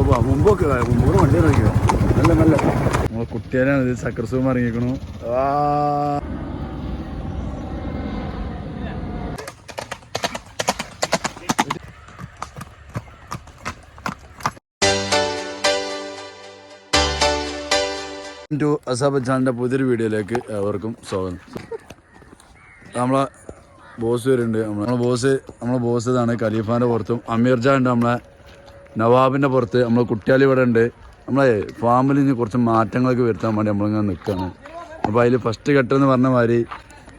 മുമ്പൊക്കെ വണ്ടി നോക്കിയോ നല്ല നല്ല. നമ്മളെ കുട്ടിയാലാണ് ഇത് ചക്രസൂം ഇറങ്ങിക്കണു ആ. ടു അസാബ് ചാനലിന്റെ പുതിയൊരു വീഡിയോയിലേക്ക് അവർക്കും സ്വാഗതം. നമ്മളെ ബോസ് വരുന്നുണ്ട്. നമ്മളെ ബോസ് നമ്മളെ ബോസ് ഇതാണ് ഖലീഫാന്റെ പുറത്തും അമീർ ജാൻ ഉണ്ട് നമ്മളെ നവാബിന്റെ പുറത്ത് നമ്മൾ കുട്ടിയാലി ഇവിടെ ഉണ്ട്. നമ്മളെ ഫാമിലി കുറച്ച് മാറ്റങ്ങളൊക്കെ വരുത്താൻ വേണ്ടി നമ്മളിങ്ങനെ നിൽക്കുകയാണ് അപ്പോൾ അതിൽ ഫസ്റ്റ് ഘട്ടം എന്ന് പറഞ്ഞ മാതിരി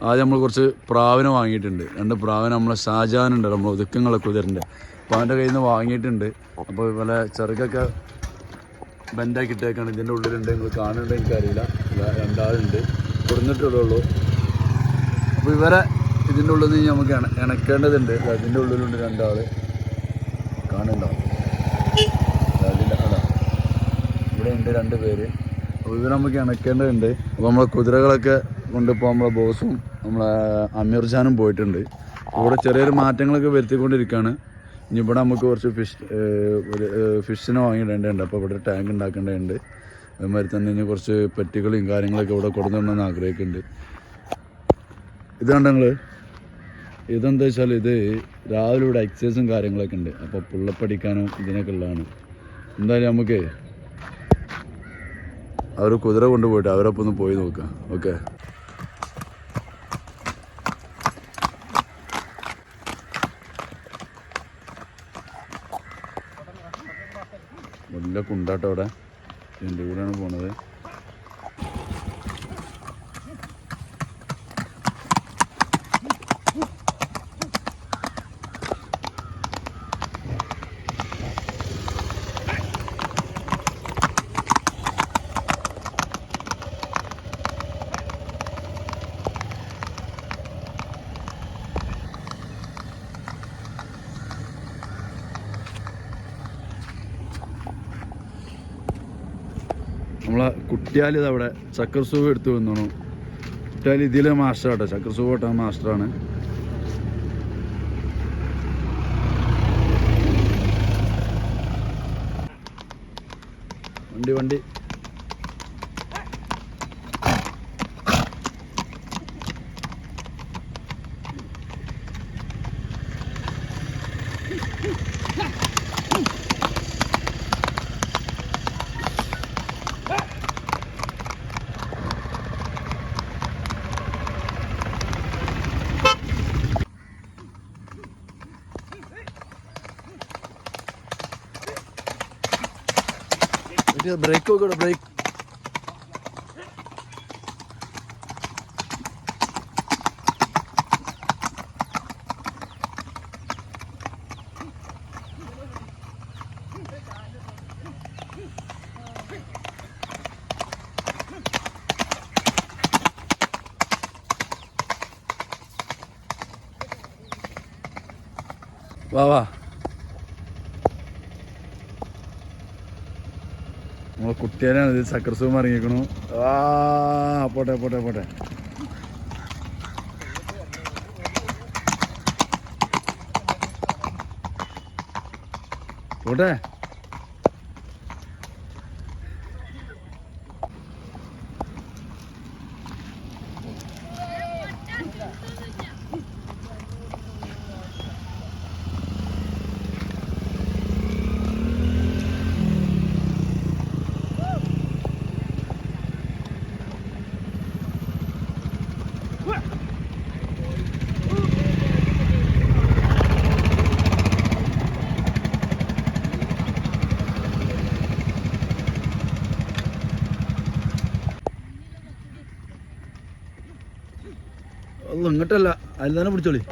ആദ്യം നമ്മൾ കുറച്ച് പ്രാവിനെ വാങ്ങിയിട്ടുണ്ട്. രണ്ട് പ്രാവിനെ നമ്മളെ ഷാജാനുണ്ട് നമ്മൾ ഒതുക്കങ്ങളൊക്കെ കുതിരന്റെ അപ്പോൾ അവന്റെ കയ്യിൽ നിന്ന് വാങ്ങിയിട്ടുണ്ട്. അപ്പോൾ പല ചെറുക്കൊക്കെ ബെൻഡാക്കി ഇട്ടേക്കാണ്. ഇതിന്റെ ഉള്ളിലുണ്ട് നിങ്ങൾ കാണുന്നുണ്ട് എനിക്കറിയില്ല. രണ്ടാളുണ്ട്. കൊടുന്നിട്ടുള്ളൂ അപ്പോൾ ഇവരെ ഇതിന്റെ ഉള്ളിൽ നിന്ന് നമുക്ക് ഇണ ഇണക്കേണ്ടതുണ്ട് അതിന്റെ ഉള്ളിലുണ്ട് രണ്ടാൾ കാണുന്നുണ്ടോ? ഉണ്ട് രണ്ട് പേര്. അപ്പോൾ ഇവർ നമുക്ക് ഇണക്കേണ്ടതുണ്ട്. അപ്പോൾ നമ്മളെ കുതിരകളൊക്കെ കൊണ്ടിപ്പോൾ നമ്മളെ ബോസും നമ്മളെ അമീർ ഖാനും പോയിട്ടുണ്ട്. ഇവിടെ ചെറിയൊരു മാറ്റങ്ങളൊക്കെ വരുത്തിക്കൊണ്ടിരിക്കുകയാണ് ഇനി ഇവിടെ നമുക്ക് കുറച്ച് ഫിഷ് ഫിഷിനെ വാങ്ങിയിടേണ്ടതുണ്ട്. അപ്പോൾ ഇവിടെ ടാങ്ക് ഉണ്ടാക്കേണ്ടതുണ്ട്. അതുമാതിരി തന്നെ ഇനി കുറച്ച് പെറ്റികളും കാര്യങ്ങളൊക്കെ ഇവിടെ കൊടുക്കണമെന്ന് ആഗ്രഹിക്കുന്നുണ്ട്. ഇതാണ് ഞങ്ങൾ ഇതെന്താ വെച്ചാൽ ഇത് രാവിലെ ഇവിടെ എക്സസൈസും കാര്യങ്ങളൊക്കെ ഉണ്ട്. അപ്പോൾ പുള്ളപ്പടിക്കാനും ഇതിനൊക്കെ ഉള്ളതാണ്. എന്തായാലും നമുക്ക് അവർ കുതിര കൊണ്ടുപോയിട്ട് അവരൊപ്പം ഒന്ന് പോയി നോക്കാം. ഓക്കെ. നല്ല കുണ്ടാട്ടോ അവിടെ. എന്റെ കൂടെയാണ് പോണത്. നമ്മളെ കുട്ടിയാൽ ഇത് അവിടെ ചക്കർ സൂവ് എടുത്ത് വന്നു കുട്ടിയാൽ ഇതിലെ മാസ്റ്റർ ആട്ടോ. ചക്കർ സൂവ് മാസ്റ്ററാണ് വണ്ടി വണ്ടി. ബ്രേക്ക് നോക്കട്ടെ ബ്രേക്ക് വാ വാ. നമ്മളെ കുട്ടിയാലാണ് ഇത്. ചക്രസൂം ഇറങ്ങിക്കണു ആ പോട്ടെ പോട്ടെ പോട്ടെ. പോട്ടെ. ചൂട്ടല്ല അതിൽ തന്നെ പിടിച്ചോളി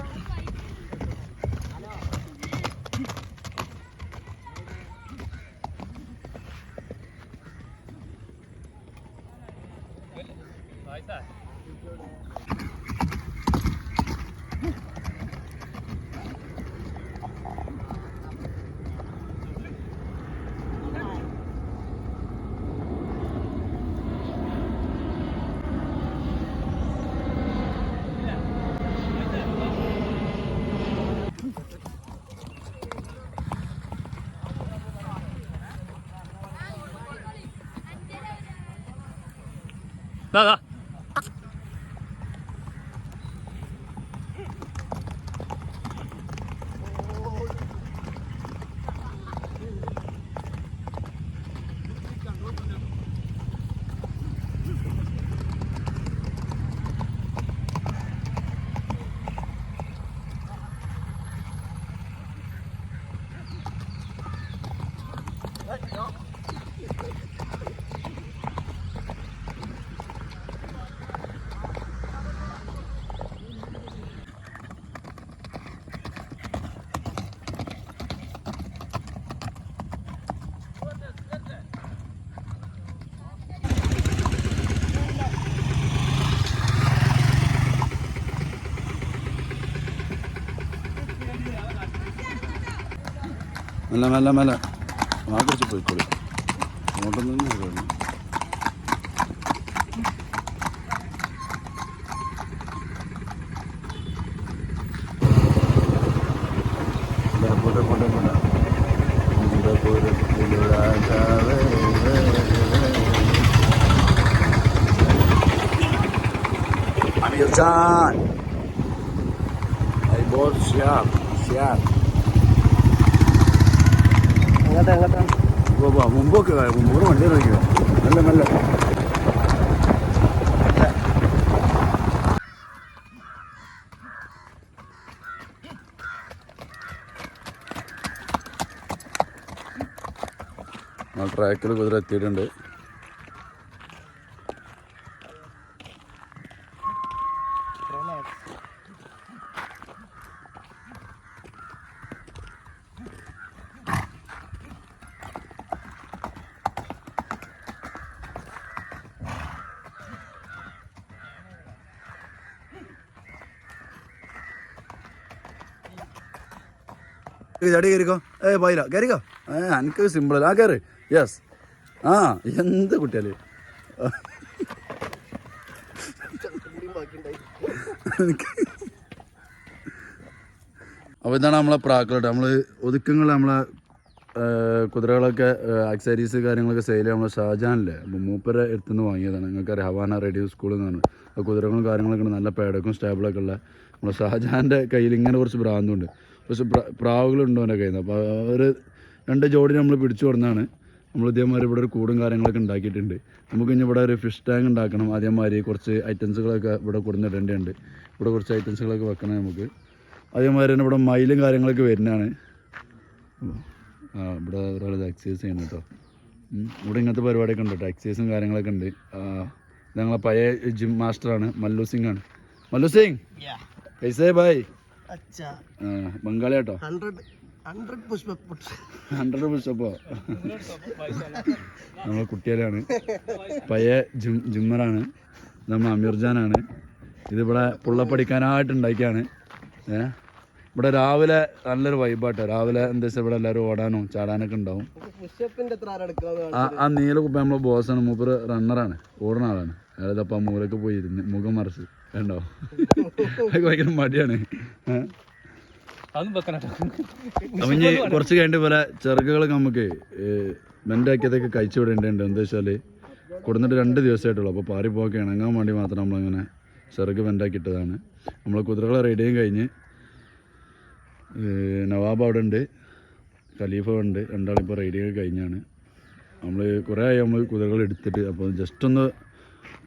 Like that. 看看 മെല്ലെ മെല്ലെ മെല്ലെ ആ കുറിച്ച് പോയിക്കോളി അങ്ങോട്ടൊന്നും തന്നെ വരുവാണ്. ഇല്ല, പോട്ടെ, പോട്ടെ, പോട്ടെ. ഇന്ദപുരത്തിലെ എങ്ങോട്ടാ എങ്ങോട്ടാ മുമ്പൊക്കെ വാ, മുമ്പോട്ട് വണ്ടി മെല്ലെ മെല്ലെ. ആ ട്രാക്കിൽ കുതിര എത്തിയിട്ടുണ്ട് ചടി കയറിക്കോ? ഏ പോയില്ല. കയറിക്കോ? ഏ എനിക്ക് സിമ്പിൾ ആ കയറി. യെസ് ആ എന്ത് കുട്ടിയാൽ? അപ്പോൾ ഇതാണ് നമ്മളെ പ്രാക്കളട്ട് നമ്മൾ ഒതുക്കങ്ങൾ നമ്മളെ കുതിരകളൊക്കെ ആക്സറീസ് കാര്യങ്ങളൊക്കെ സെയിൽ നമ്മളെ ഷാജാനില്ലേ? അപ്പോൾ മൂപ്പരെ എടുത്തുനിന്ന് വാങ്ങിയതാണ്. നിങ്ങൾക്ക് ഹവാന റേഡിയോ സ്കൂളിൽ നിന്നാണ് ആ കുതിരകളും കാര്യങ്ങളൊക്കെ ഉണ്ട്. നല്ല പേടക്കും സ്റ്റേബിളൊക്കെ ഉള്ള നമ്മളെ ഷാജാന്റെ കയ്യിൽ ഇങ്ങനെ കുറച്ച് ഭ്രാന്തുണ്ട്. കുറച്ച് പ്ര- പ്രാവുകളുണ്ടോ എന്റെ കയ്യിൽ നിന്ന് അപ്പോൾ ഒരു രണ്ട് ജോഡി നമ്മൾ പിടിച്ചു കൊടുന്നാണ് നമ്മൾ ഇതേമാതിരി ഇവിടെ ഒരു കൂടും കാര്യങ്ങളൊക്കെ ഉണ്ടാക്കിയിട്ടുണ്ട്. നമുക്ക് ഇനി ഇവിടെ ഒരു ഫിഷ് ടാങ്ക് ഉണ്ടാക്കണം. അതേമാതിരി കുറച്ച് ഐറ്റംസുകളൊക്കെ ഇവിടെ കൊടുന്നിടേണ്ടതുണ്ട്. ഇവിടെ കുറച്ച് ഐറ്റംസുകളൊക്കെ വെക്കണം നമുക്ക്. അതേമാതിരി തന്നെ ഇവിടെ മയിലും കാര്യങ്ങളൊക്കെ വരുന്നതാണ്. ആ ഇവിടെ ഒരാൾ എക്സസൈസ് ചെയ്യണം കേട്ടോ. ഇവിടെ ഇങ്ങനത്തെ പരിപാടിയൊക്കെ ഉണ്ട് കേട്ടോ. എക്സസൈസും കാര്യങ്ങളൊക്കെ ഉണ്ട്. ഞങ്ങളെ പഴയ ജിം മാസ്റ്ററാണ് മല്ലു സിംഗ് ആണ്. മല്ലു സിംഗ്! കൈസേ ബായ് ബംഗാളി കേട്ടോ ഹൺഡ്രഡ് പുഷ്പോ പുഷപ്പോ നമ്മളെ കുട്ടികളാണ് പയ്യെ ജിമ്മറാണ്. നമ്മൾ അമീർജാനാണ് ഇതിവിടെ പുള്ളപ്പടിക്കാനായിട്ട് ഉണ്ടാക്കിയാണ്. ഏ? ഇവിടെ രാവിലെ നല്ലൊരു വൈബാട്ടോ രാവിലെ എന്താ വെച്ചാൽ ഇവിടെ എല്ലാവരും ഓടാനും ചാടാനൊക്കെ ഉണ്ടാവും. ആ നീല കുപ്പ നമ്മളെ ബോസാണ് മൂപ്പര് റണ്ണറാണ് ഓടുന്ന ആളാണ്. അതായത് അപ്പം മൂലൊക്കെ പോയിരുന്ന് മുഖം മറച്ച് കണ്ടോ? അതൊക്കെ ഭയങ്കര മടിയാണ്. അപ്പം ഇനി കുറച്ച് കഴിഞ്ഞ പോലെ ചെറുക്കുകളൊക്കെ നമുക്ക് ബെൻഡാക്കിയതൊക്കെ കഴിച്ചു വിടേണ്ടതുണ്ട് എന്താ വെച്ചാൽ കൊടുന്നിട്ട് രണ്ട് ദിവസമായിട്ടുള്ളൂ. അപ്പോൾ പാറി പോകെ ഇണങ്ങാൻ വേണ്ടി മാത്രം നമ്മളങ്ങനെ ചെറുക്ക് ബെൻഡാക്കി ഇട്ടതാണ് നമ്മൾ കുതിരകളെ റെഡിയും കഴിഞ്ഞ് നവാബ് അവിടെ ഉണ്ട് ഖലീഫ ഉണ്ട് രണ്ടാളിപ്പോൾ റെഡിയൊക്കെ കഴിഞ്ഞാണ്. നമ്മൾ കുറേ ആയി നമ്മൾ കുതിരകൾ എടുത്തിട്ട് അപ്പോൾ ജസ്റ്റ് ഒന്ന്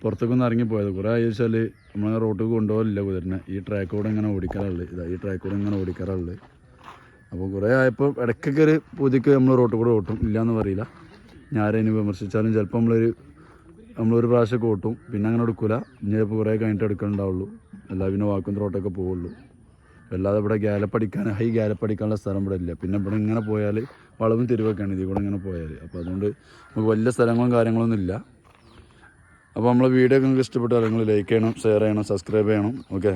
പുറത്തേക്കൊന്ന് ഇറങ്ങിപ്പോയത്. കുറേ ആയി വെച്ചാൽ നമ്മൾ റോട്ടിൽ കൊണ്ടുപോകലില്ല കുതിരനെ. ഈ ട്രാക്കോടെ ഇങ്ങനെ ഓടിക്കാറുള്ളത്. ഇതാ ഈ ട്രാക്കോടെ ഇങ്ങനെ ഓടിക്കാറുള്ളത്. അപ്പോൾ കുറേ ആയപ്പോൾ ഇടയ്ക്കൊക്കെ ഒരു പൂതിക്ക് നമ്മൾ റോട്ടിൽ കൂടെ ഓട്ടും. ഇല്ലയെന്ന് പറയില്ല. ഞാരതിന് വിമർശിച്ചാലും ചിലപ്പോൾ നമ്മളൊരു നമ്മളൊരു പ്രാവശ്യമൊക്കെ ഓട്ടും. പിന്നെ അങ്ങനെ എടുക്കില്ല ഇനി ചിലപ്പോൾ കുറേ കഴിഞ്ഞിട്ട് എടുക്കണ്ടാവുള്ളൂ എല്ലാ പിന്നെ വാക്കും റോട്ടൊക്കെ പോവുള്ളൂ. അല്ലാതെ ഇവിടെ ഗ്യാലപ്പടിക്കാൻ ഹൈ ഗ്യാലപ്പടിക്കാനുള്ള സ്ഥലം ഇവിടെ ഇല്ല. പിന്നെ ഇവിടെ ഇങ്ങനെ പോയാൽ വളവും തിരിവൊക്കെയാണ് ഇതിൽ കൂടെ ഇങ്ങനെ പോയാൽ അപ്പോൾ അതുകൊണ്ട് നമുക്ക് വലിയ സ്ഥലങ്ങളും കാര്യങ്ങളൊന്നും ഇല്ല. അപ്പോൾ നമ്മളെ വീഡിയോ ഒക്കെ നിങ്ങൾക്ക് ഇഷ്ടപ്പെട്ടാൽ നിങ്ങൾ ലൈക്ക് ചെയ്യണം ഷെയർ ചെയ്യണം സബ്സ്ക്രൈബ് ചെയ്യണം. ഓക്കെ